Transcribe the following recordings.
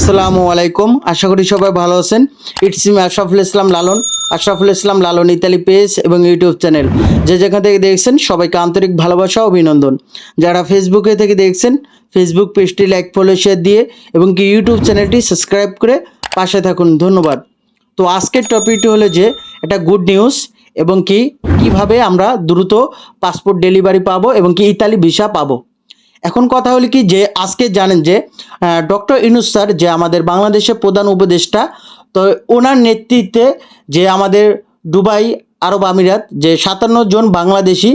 আসসালামু আলাইকুম। আশা করি সবাই ভালো আছেন। It's me Ashraful Islam Lalon. Ashraful Islam Lalon Italy page এবং ইউটিউব চ্যানেল। যে যেখান থেকে দেখছেন, সবাইকে আন্তরিক ভালোবাসা অভিনন্দন। যারা ফেসবুকে থেকে দেখছেন ফেসবুক পেজটি লাইক ফলো শেয়ার দিয়ে এবং কি ইউটিউব চ্যানেলটি সাবস্ক্রাইব করে পাশে থাকুন। ধন্যবাদ। তো আজকের টপিকটি হলো যে এটা গুড নিউজ এবং কি, কীভাবে আমরা দ্রুত পাসপোর্ট ডেলিভারি পাবো এবং কি ইতালি ভিসা পাবো। এখন কথা হলো কি যে, আজকে জানেন যে ডক্টর ইনুস স্যার যে আমাদের বাংলাদেশের প্রধান উপদেষ্টা, তো ওনার নেতৃত্বে যে আমাদের দুবাই আরব আমিরাত যে সাতান্ন জন বাংলাদেশি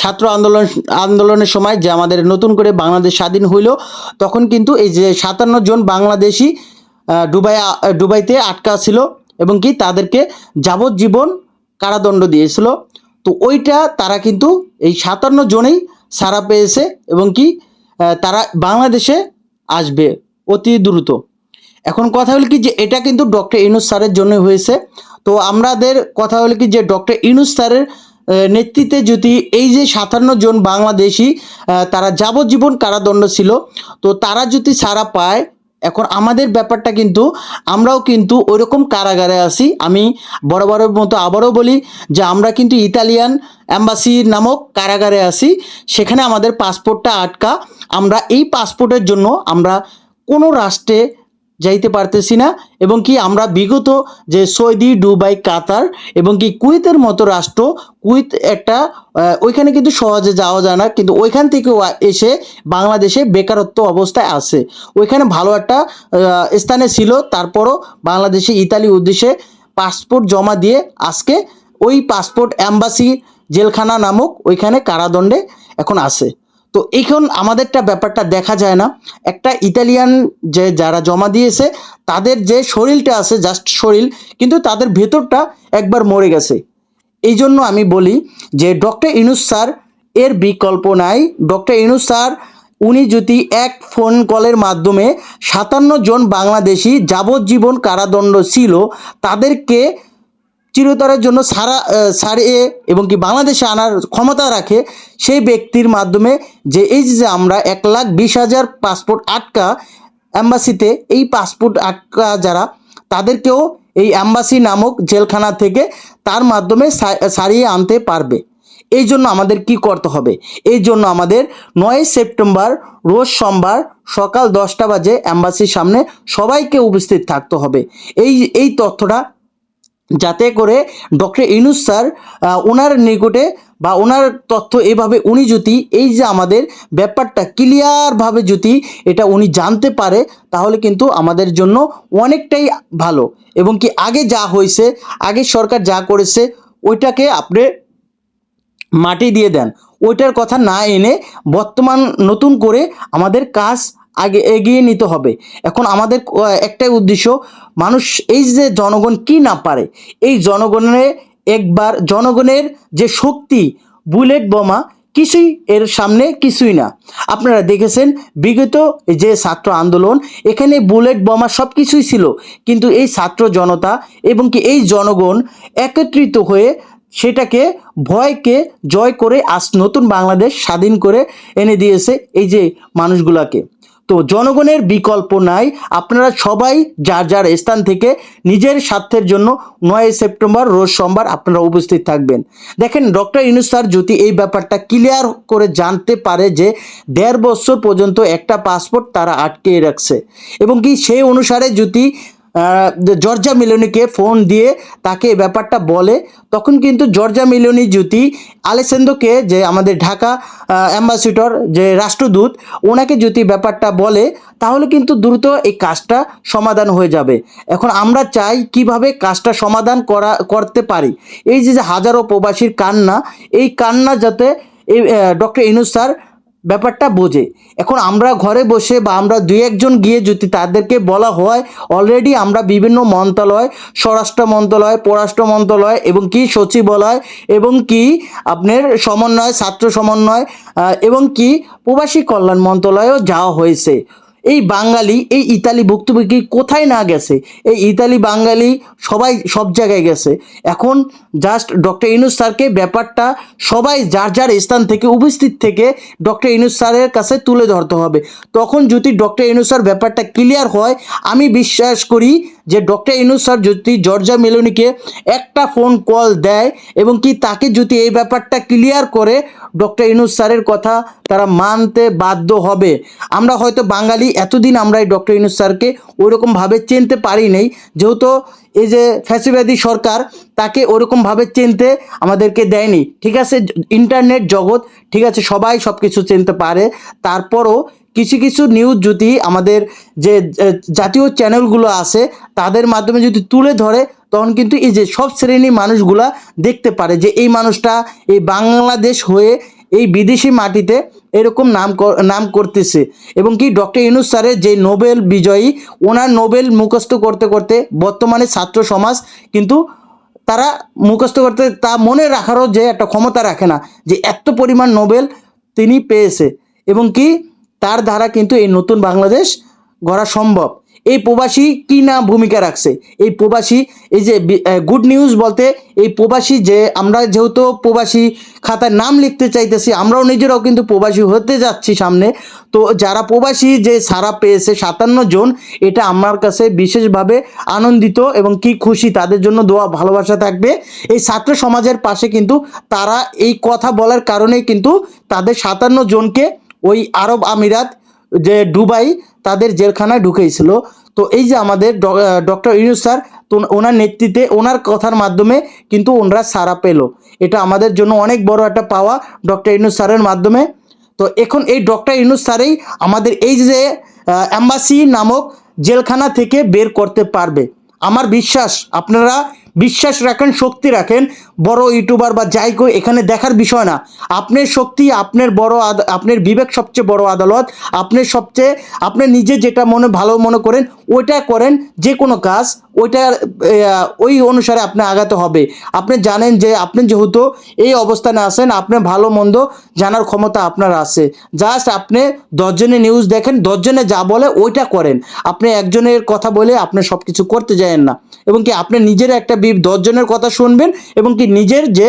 ছাত্র আন্দোলন, আন্দোলনের সময় যে আমাদের নতুন করে বাংলাদেশ স্বাধীন হইল, তখন কিন্তু এই যে সাতান্ন জন বাংলাদেশি ডুবাই ডুবাইতে আটকা ছিল এবং কি তাদেরকে যাবজ্জীবন কারাদণ্ড দিয়েছিল। তো ওইটা তারা কিন্তু এই সাতান্ন জনেই সারা পেয়েছে এবং কি তারা বাংলাদেশে আসবে অতি দ্রুত। এখন কথা হলো কি যে এটা কিন্তু ডক্টর ইনুস স্যারের জন্য হয়েছে। তো আমাদের কথা হলো কি যে ডক্টর ইনুস স্যারের নেতৃত্বে যদি এই যে সাতান্ন জন বাংলাদেশি তারা যাবজ্জীবন কারাদণ্ড ছিল, তো তারা যদি সারা পায় এখন আমাদের ব্যাপারটা কিন্তু আমরাও কিন্তু ওইরকম কারাগারে আসি আমি বরাবরের মতো আবারও বলি যে আমরা কিন্তু ইতালিয়ান অ্যাম্বাসি নামক কারাগারে আসি সেখানে আমাদের পাসপোর্টটা আটকা। আমরা এই পাসপোর্টের জন্য আমরা কোনো রাষ্ট্রে যাইতে পারতেছি না এবং কি আমরা বিগত যে সৌদি, দুবাই, কাতার এবং কি কুয়েতের মতো রাষ্ট্র, কুয়েত একটা ওইখানে কিন্তু সহজে যাওয়া যায় না। কিন্তু ওইখান থেকে এসে বাংলাদেশে বেকারত্ব অবস্থায় আছে। ওইখানে ভালো একটা স্থানে ছিল। তারপরও বাংলাদেশে ইতালি উদ্দেশ্যে পাসপোর্ট জমা দিয়ে আজকে ওই পাসপোর্ট অ্যাম্বাসি জেলখানা নামক ওইখানে কারাদণ্ডে এখন আছে। তো এখন আমাদেরটা ব্যাপারটা দেখা যায় না। একটা ইতালিয়ান যে যারা জমা দিয়েছে, তাদের যে শরীরটা আছে জাস্ট শরীর, কিন্তু তাদের ভেতরটা একবার মরে গেছে। এই জন্য আমি বলি যে ডক্টর ইনুস স্যার, এর বিকল্প নাই। ডক্টর ইনুস স্যার, উনি যদি এক ফোন কলের মাধ্যমে সাতান্ন জন বাংলাদেশি যাবজ্জীবন কারাদণ্ড ছিল, তাদেরকে চিরতরের জন্য সারা সারিয়ে এবং কি বাংলাদেশে আনার ক্ষমতা রাখে সেই ব্যক্তির মাধ্যমে যে এই যে আমরা এক লাখ বিশ হাজার পাসপোর্ট আটকা অ্যাম্বাসিতে এই পাসপোর্ট আটকা যারা, তাদেরকেও এই অ্যাম্বাসি নামক জেলখানা থেকে তার মাধ্যমে সারিয়ে আনতে পারবে। এই জন্য আমাদের কি করতে হবে? এই জন্য আমাদের নয় সেপ্টেম্বর রোজ সোমবার সকাল দশটা বাজে অ্যাম্বাসির সামনে সবাইকে উপস্থিত থাকতে হবে। এই এই তথ্যটা যাতে করে ডক্টর ইনুস স্যার ওনার নিকটে বা ওনার তথ্য এভাবে উনি যদি এই যে আমাদের ব্যাপারটা ক্লিয়ারভাবে যদি এটা উনি জানতে পারে, তাহলে কিন্তু আমাদের জন্য অনেকটাই ভালো। এবং কি আগে যা হয়েছে, আগে সরকার যা করেছে, ওইটাকে আপনি মাটি দিয়ে দেন। ওইটার কথা না এনে বর্তমান নতুন করে আমাদের কাজ আগে এগিয়ে নিতে হবে। এখন আমাদের একটাই উদ্দেশ্য, মানুষ, এই যে জনগণ কি না পারে, এই জনগণের একবার, জনগণের যে শক্তি, বুলেট বোমা, কিছুই এর সামনে কিছুই না। আপনারা দেখেছেন, বিগত যে ছাত্র আন্দোলন, এখানে বুলেট বোমা সব কিছুই ছিল, কিন্তু এই ছাত্র জনতা এবং কি এই জনগণ একত্রিত হয়ে সেটাকে, ভয়কে জয় করে আজ নতুন বাংলাদেশ স্বাধীন করে এনে দিয়েছে এই যে মানুষগুলাকে। তো জনগণের বিকল্প নাই। আপনারা সবাই যার যার স্থান থেকে নিজের স্বার্থের জন্য নয় সেপ্টেম্বর, রোজ সোমবার আপনারা উপস্থিত থাকবেন। দেখেন, ডক্টর ইনুস স্যার যদি এই ব্যাপারটা ক্লিয়ার করে জানতে পারে যে দেড় বছর পর্যন্ত একটা পাসপোর্ট তারা আটকে রাখছে এবং কি সেই অনুসারে যদি জর্জা মিলনিকে ফোন দিয়ে তাকে এই ব্যাপারটা বলে, তখন কিন্তু জর্জা মিলনি জ্যোতি আলেসেন্দোকে যে আমাদের ঢাকা অ্যাম্বাসিডর যে রাষ্ট্রদূত, ওনাকে যদি ব্যাপারটা বলে, তাহলে কিন্তু দ্রুত এই কাজটা সমাধান হয়ে যাবে। এখন আমরা চাই কীভাবে কাজটা সমাধান করা, করতে পারি। এই যে যে হাজারো প্রবাসীর কান্না, এই কান্না যাতে এই ডক্টর ইনুস স্যার ব্যাপারটা বোঝে। এখন আমরা ঘরে বসে বা আমরা দুই একজন গিয়ে যদি তাদেরকে বলা হয় অলরেডি আমরা বিভিন্ন মন্ত্রণালয় স্বরাষ্ট্র মন্ত্রণালয় পররাষ্ট্র মন্ত্রণালয় এবং কি সচিবালয় এবং কি আপনার সমন্বয়, ছাত্র সমন্বয় এবং কি প্রবাসী কল্যাণ মন্ত্রণালয়েও যাওয়া হয়েছে। এই বাঙালি, এই ইতালি ভুক্তভোগী কোথায় না গেছে? এই ইতালি বাঙালি সবাই সব জায়গায় গেছে। এখন জাস্ট ডক্টর ইনুস স্যারকে ব্যাপারটা সবাই যার যার স্থান থেকে, উপস্থিত থেকে ডক্টর ইনুস স্যারের কাছে তুলে ধরতে হবে। তখন যদি ডক্টর ইনুস স্যার ব্যাপারটা ক্লিয়ার হয়, আমি বিশ্বাস করি যে ডক্টর ইনুস স্যার যদি জর্জা মেলোনিকে একটা ফোন কল দেয় এবং কি তাকে যদি এই ব্যাপারটা ক্লিয়ার করে ডক্টর ইনুস স্যারের কথা তারা মানতে বাধ্য হবে। আমরা হয়তো বাঙালি, এতদিন আমরা এই ডক্টর ইনুস স্যারকে ওইরকমভাবে চিনতে পারি নাই। যেহেতু এই যে ফ্যাসিবাদী সরকার, তাকে ওরকমভাবে চিনতে আমাদেরকে দেয়নি। ঠিক আছে? ইন্টারনেট জগৎ, ঠিক আছে? সবাই সব কিছু চিনতে পারে। তারপরও কিছু কিছু নিউজ যদি আমাদের যে জাতীয় চ্যানেলগুলো আছে, তাদের মাধ্যমে যদি তুলে ধরে, তখন কিন্তু এই যে সব শ্রেণির মানুষগুলা দেখতে পারে যে এই মানুষটা এই বাংলাদেশ হয়ে এই বিদেশি মাটিতে এরকম নাম নাম করতেছে। এবং কি ডক্টর ইউনুস স্যারের যে নোবেল বিজয়ী, ওনার নোবেল মুখস্থ করতে করতে বর্তমানে ছাত্র সমাজ কিন্তু তারা মুখস্থ করতে, তা মনে রাখারও যে একটা ক্ষমতা রাখে না, যে এত পরিমাণ নোবেল তিনি পেয়েছে। এবং কি? তার দ্বারা কিন্তু এই নতুন বাংলাদেশ গড়া সম্ভব। এই প্রবাসী কি না ভূমিকা রাখছে? এই প্রবাসী, এই যে গুড নিউজ বলতে, এই প্রবাসী যে, আমরা যেহেতু প্রবাসী খাতায় নাম লিখতে চাইতেছি, আমরাও নিজেরাও কিন্তু প্রবাসী হতে যাচ্ছি সামনে। তো যারা প্রবাসী যে সারা পেয়েছে সাতান্ন জন, এটা আমার কাছে বিশেষভাবে আনন্দিত এবং কি খুশি, তাদের জন্য দোয়া, ভালোবাসা থাকবে। এই ছাত্র সমাজের পাশে কিন্তু তারা এই কথা বলার কারণেই কিন্তু তাদের সাতান্ন জনকে ওই আরব আমিরাত যে দুবাই তাদের জেলখানায় ঢুকেছিল। তো এই যে আমাদের ডক্টর ইউনুস স্যার, তো ওনার নেতৃত্বে ওনার কথার মাধ্যমে কিন্তু ওনারা সারা পেল। এটা আমাদের জন্য অনেক বড় একটা পাওয়া ডক্টর ইউনুস স্যারের মাধ্যমে। তো এখন এই ডক্টর ইউনুস স্যারেই আমাদের এই যে অ্যাম্বাসি নামক জেলখানা থেকে বের করতে পারবে। আমার বিশ্বাস, আপনারা বিশ্বাস রাখেন, শক্তি রাখেন, বড় ইউটিউবার বা যাই কই এখানে দেখার বিষয় না। আপনার শক্তি, আপনার বড় আপনার বিবেক সবচেয়ে বড় আদালত, আপনার সবচেয়ে, আপনি নিজে যেটা মনে, ভালো মনে করেন, ওইটা করেন, যে কোনো কাজ, ওইটা ওই অনুসারে আপনি আগাতে হবে। আপনি জানেন যে, আপনি যেহেতু এই অবস্থানে আছেন আপনার ভালো মন্দ জানার ক্ষমতা আপনার আছে। জাস্ট আপনি দশজনে নিউজ দেখেন, দশজনে যা বলে, ওইটা করেন। আপনি একজনের কথা বলে আপনি সব কিছু করতে যায়েন না। এবং কি, আপনি নিজের একটা দশজনের কথা শুনবেন এবং কি নিজের যে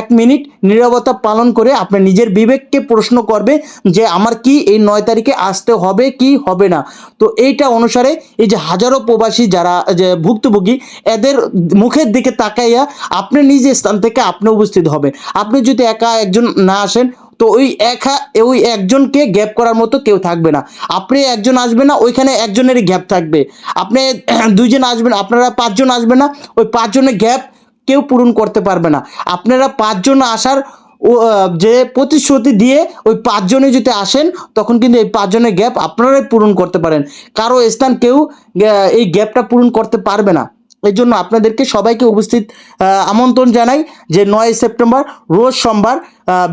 এক মিনিট নীরবতা পালন করে আপনি নিজের বিবেককে প্রশ্ন করবে যে আমার কি এই নয় তারিখে আসতে হবে কি হবে না। তো এইটা অনুসারে এই যে হাজারো প্রবাসী যারা যে ভুক্তভোগী, এদের মুখের দিকে তাকাইয়া আপনি নিজ স্থান থেকে আপনি উপস্থিত হবেন। আপনি যদি একা একজন না আসেন তো ওই একা, ওই একজনকে গ্যাপ করার মতো কেউ থাকবে না। আপনি একজন আসবে না, ওইখানে একজনেরই গ্যাপ থাকবে। আপনি দুইজন আসবেন, আপনারা পাঁচজন আসবে না, ওই পাঁচজনের গ্যাপ কেউ পূরণ করতে পারবে না। আপনারা পাঁচজন আসার ও যে প্রতিশ্রুতি দিয়ে ওই পাঁচজনে যদি আসেন, তখন কিন্তু এই পাঁচজনের গ্যাপ আপনারাই পূরণ করতে পারেন। কারও স্থান কেউ এই গ্যাপটা পূরণ করতে পারবে না। এই জন্য আপনাদেরকে সবাইকে উপস্থিত আমন্ত্রণ জানাই যে নয় সেপ্টেম্বর, রোজ সোমবার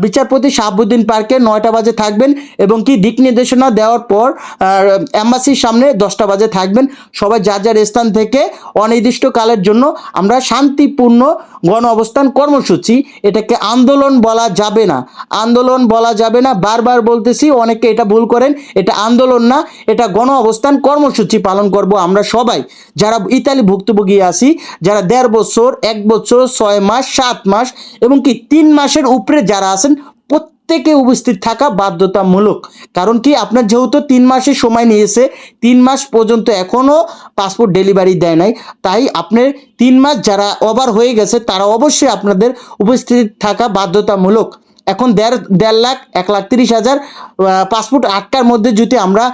বিচারপতি শাহাবুদ্দিন পার্কে নয়টা বাজে থাকবেন এবং কি দিক নির্দেশনা দেওয়ার পর অ্যাম্বাসির সামনে দশটা বাজে থাকবেন। সবাই যার যার স্থান থেকে অনির্দিষ্টকালের জন্য আমরা শান্তিপূর্ণ গণ অবস্থান কর্মসূচি, এটাকে আন্দোলন বলা যাবে না। আন্দোলন বলা যাবে না। বারবার বলতেছি, অনেকে এটা ভুল করেন, এটা আন্দোলন না, এটা গণ অবস্থান কর্মসূচি পালন করব আমরা সবাই। যারা ইতালি ভুক্তভোগী আছি যারা দেড় বছর, এক বছর, ছয় মাস, সাত মাস এবং কি তিন মাসের উপরে যারা আছেন, প্রত্যেকে উপস্থিত থাকা বাধ্যতামূলক। কারণ কি আপনার যেহেতু তিন মাসের সময় নিয়েছে, তিন মাস পর্যন্ত এখনও পাসপোর্ট ডেলিভারি দেয় নাই। তাই আপনার তিন মাস যারা ওভার হয়ে গেছে, তারা অবশ্যই আপনাদের উপস্থিত থাকা বাধ্যতামূলক। এখন দেড় দেড় লাখ, এক লাখ তিরিশ হাজার পাসপোর্ট আটকার মধ্যে যদি আমরা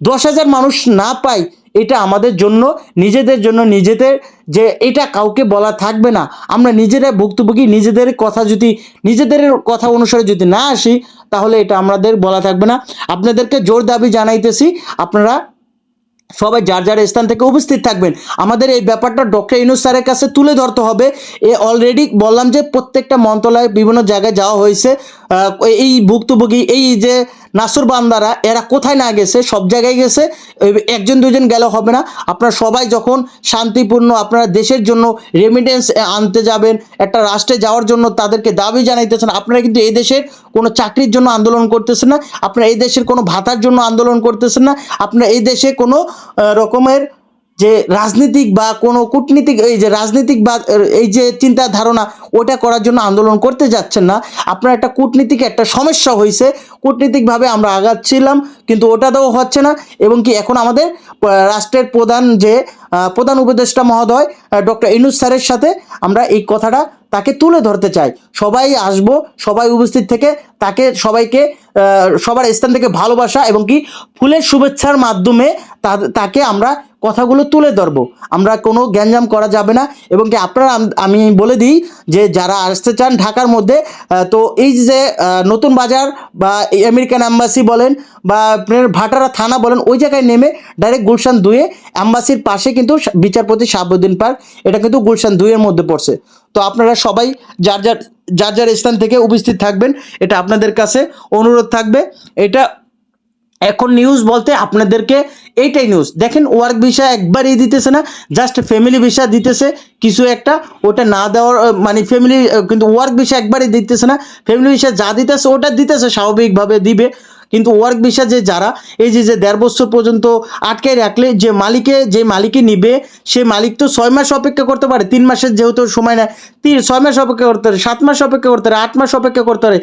দশ হাজার মানুষ না পাই এটা আমাদের জন্য, নিজেদের জন্য, নিজেদের যে এটা কাউকে বলা থাকবে না। আমরা নিজেরা ভুক্তভোগী, নিজেদের কথা যদি, নিজেদের কথা অনুসারে যদি না আসি, তাহলে এটা আমাদের বলা থাকবে না। আপনাদেরকে জোর দাবি জানাইতেছি, আপনারা সবাই যার যার স্থান থেকে উপস্থিত থাকবেন। আমাদের এই ব্যাপারটা ডক্টর ইনুস স্যারের কাছে তুলে ধরতে হবে। এ অলরেডি বললাম যে প্রত্যেকটা মন্ত্রণালয়ে বিভিন্ন জায়গায় যাওয়া হয়েছে। এই ভুক্তভোগী, এই যে নাসুর বান্দারা, এরা কোথায় না গেছে, সব জায়গায় গেছে একজন দুজন গেলে হবে না। আপনারা সবাই যখন শান্তিপূর্ণ আপনারা দেশের জন্য রেমিটেন্স আনতে যাবেন, একটা রাষ্ট্রে যাওয়ার জন্য তাদেরকে দাবি জানাইতেছেন, আপনারা কিন্তু এই দেশের কোনো চাকরির জন্য আন্দোলন করতেছেন না, আপনারা এই দেশের কোনো ভাতার জন্য আন্দোলন করতেছেন না, আপনারা এই দেশে কোনো রকমের যে রাজনীতিক বা কোনো কূটনীতিক, এই যে রাজনীতিক বা এই যে চিন্তা ধারণা ওটা করার জন্য আন্দোলন করতে যাচ্ছেন না। আপনার একটা কূটনীতিক একটা সমস্যা হয়েছে কূটনীতিকভাবে আমরা আগাচ্ছিলাম, কিন্তু ওটাতেও হচ্ছে না। এবং কি এখন আমাদের রাষ্ট্রের প্রধান যে প্রধান উপদেষ্টা মহোদয় ডক্টর ইনুস স্যারের সাথে আমরা এই কথাটা তাকে তুলে ধরতে চাই। সবাই আসব, সবাই উপস্থিত থেকে তাকে সবাইকে সবার স্থান থেকে ভালোবাসা এবং কি ফুলের শুভেচ্ছার মাধ্যমে তাকে আমরা কথাগুলো তুলে ধরবো। আমরা কোনো গ্যাঞ্জাম করা যাবে না এবং কি আপনারা আমি বলে দিই যে যারা আসতে চান ঢাকার মধ্যে তো এই যে নতুন বাজার বা আমেরিকান অ্যাম্বাসি বলেন বা ভাটারা থানা বলেন, ওই জায়গায় নেমে ডাইরেক্ট গুলশান দুয়ে অ্যাম্বাসির পাশে কিন্তু সা- বিচারপতি শাহাবুদ্দিন পার্ক এটা কিন্তু গুলশান দুইয়ের মধ্যে পড়ছে। তো আপনারা সবাই যার যার যার যার স্থান থেকে উপস্থিত থাকবেন, এটা আপনাদের কাছে অনুরোধ থাকবে। এটা এখন নিউজ বলতে আপনাদেরকে এইটাই নিউজ দেখেন ওয়ার্ক ভিসা একবারই দিতেছে না জাস্ট ফ্যামিলি ভিসা দিতেছে, কিছু একটা, ওটা না দেওয়ার মানে ফ্যামিলি কিন্তু ওয়ার্ক ভিসা একবারই দিতেছে না। ফ্যামিলি ভিসা যা দিতেছে, ওটা দিতেছে, স্বাভাবিকভাবে দিবে। কিন্তু ওয়ার্ক ভিসা যে যারা, এই যে যে দেড় বছর পর্যন্ত আটকে রাখলে যে মালিকে যে মালিকে নিবে, সে মালিক তো ছয় মাস অপেক্ষা করতে পারে, তিন মাসের যেহেতু সময় নেয়, তিন, ছয় মাস অপেক্ষা করতে পারে, সাত মাস অপেক্ষা করতে পারে, আট মাস অপেক্ষা করতে পারে,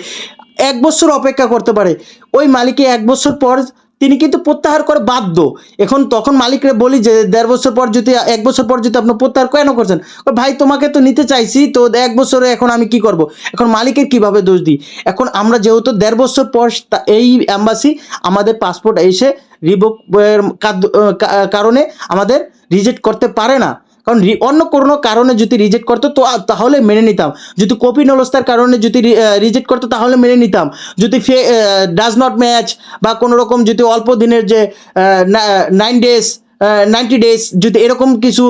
এক বছর অপেক্ষা করতে পারে, ওই মালিকে এক বছর পর তিনি কিন্তু প্রত্যাহার করে বাধ্য। এখন তখন মালিকরা বলি যে, দেড় বছর পর যদি, এক বছর পর যদি আপনি প্রত্যাহার কেন করছেন? ভাই, তোমাকে তো নিতে চাইছি, তো এক বছরে এখন আমি কি করব? এখন মালিকের কীভাবে দোষ দিই? এখন আমরা যেহেতু দেড় বছর পর এই অ্যাম্বাসি আমাদের পাসপোর্ট এসে রিবোকের কারণে আমাদের রিজেক্ট করতে পারে না। কারণ অন্য কোনো কারণে যদি রিজেক্ট করতো, তো তাহলে মেনে নিতাম। যদি কপি নলস্তার কারণে যদি রিজেক্ট করতো, তাহলে মেনে নিতাম। যদি ফে ডাজ নট ম্যাচ বা কোনো রকম যদি অল্প দিনের যে নাইন ডেজ নাইনটি ডেজ যদি এরকম কিছু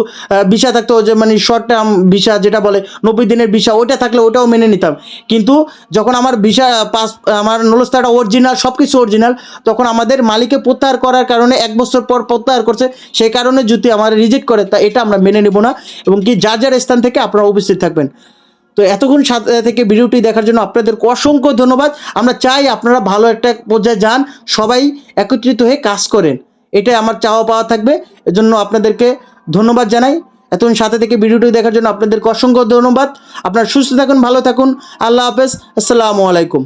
বিষয় থাকতো, যে মানে শর্ট টার্ম ভিসা যেটা বলে, নব্বই দিনের ভিসা ওইটা থাকলে ওটাও মেনে নিতাম। কিন্তু যখন আমার ভিসা পাস আমার নলস্তাটা অরিজিনাল সব কিছু অরিজিনাল তখন আমাদের মালিকে প্রত্যাহার করার কারণে এক বছর পর প্রত্যাহার করছে, সেই কারণে যদি আমার রিজেক্ট করে, তা এটা আমরা মেনে নেব না, এবং কি যার যার স্থান থেকে আপনারা উপস্থিত থাকবেন। তো এতক্ষণ সাথে থেকে ভিডিওটি দেখার জন্য আপনাদের অসংখ্য ধন্যবাদ। আমরা চাই আপনারা ভালো একটা পর্যায়ে যান, সবাই একত্রিত হয়ে কাজ করেন। এটাই আমার চাওয়া পাওয়া থাকবে। এজন্য আপনাদেরকে ধন্যবাদ জানাই। এতক্ষণ সাথে থেকে ভিডিওটি দেখার জন্য আপনাদেরকে অসংখ্য ধন্যবাদ। আপনারা সুস্থ থাকুন, ভালো থাকুন। আল্লাহ হাফেজ। আসসালামু আলাইকুম।